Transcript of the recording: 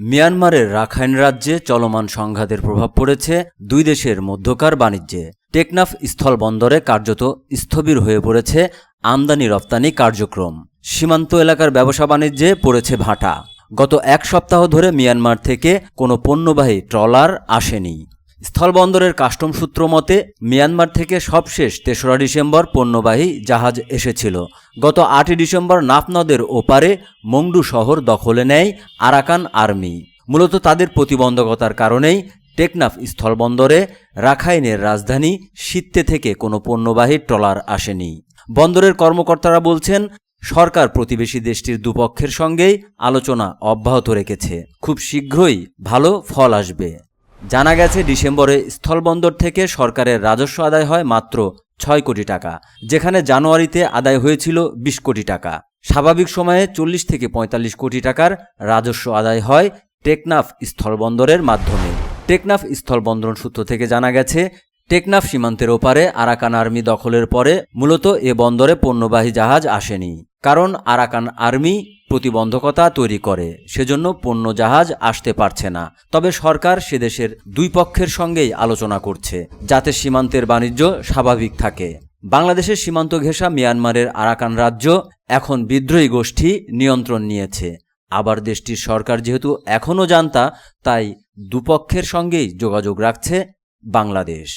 মিয়ানমারের রাখাইন রাজ্যে চলমান সংঘাতের প্রভাব পড়েছে দুই দেশের মধ্যকার বাণিজ্যে। টেকনাফ স্থলবন্দরে কার্যত স্থবির হয়ে পড়েছে আমদানি রপ্তানি কার্যক্রম। সীমান্ত এলাকার ব্যবসা বাণিজ্যে পড়েছে ভাটা। গত এক সপ্তাহ ধরে মিয়ানমার থেকে কোনো পণ্যবাহী ট্রলার আসেনি। স্থলবন্দরের কাস্টম সূত্র মতে, মিয়ানমার থেকে সবশেষ তেসরা ডিসেম্বর পণ্যবাহী জাহাজ এসেছিল। গত আটই ডিসেম্বর নাফনদের ওপারে মংডু শহর দখলে নেয় আরাকান আর্মি। মূলত তাদের প্রতিবন্ধকতার কারণেই টেকনাফ স্থলবন্দরে রাখাইনের রাজধানী সিত্তে থেকে কোনো পণ্যবাহী ট্রলার আসেনি। বন্দরের কর্মকর্তারা বলছেন, সরকার প্রতিবেশী দেশটির দুপক্ষের সঙ্গেই আলোচনা অব্যাহত রেখেছে। খুব শীঘ্রই ভালো ফল আসবে। জানা গেছে, ডিসেম্বরে স্থলবন্দর থেকে সরকারের রাজস্ব আদায় হয় মাত্র ছয় কোটি টাকা, যেখানে জানুয়ারিতে আদায় হয়েছিল বিশ কোটি টাকা। স্বাভাবিক সময়ে চল্লিশ থেকে পঁয়তাল্লিশ কোটি টাকার রাজস্ব আদায় হয় টেকনাফ স্থলবন্দরের মাধ্যমে। টেকনাফ স্থলবন্দর সূত্র থেকে জানা গেছে, টেকনাফ সীমান্তের ওপারে আরাকান আর্মি দখলের পরে মূলত এ বন্দরে পণ্যবাহী জাহাজ আসেনি। কারণ আরাকান আর্মি প্রতিবন্ধকতা তৈরি করে, সেজন্য পণ্য জাহাজ আসতে পারছে না। তবে সরকার সে দেশের দুই পক্ষের সঙ্গেই আলোচনা করছে, যাতে সীমান্তের বাণিজ্য স্বাভাবিক থাকে। বাংলাদেশের সীমান্ত ঘেঁষা মিয়ানমারের আরাকান রাজ্য এখন বিদ্রোহী গোষ্ঠী নিয়ন্ত্রণ নিয়েছে। আবার দেশটির সরকার যেহেতু এখনও জানতা, তাই দুপক্ষের সঙ্গেই যোগাযোগ রাখছে বাংলাদেশ।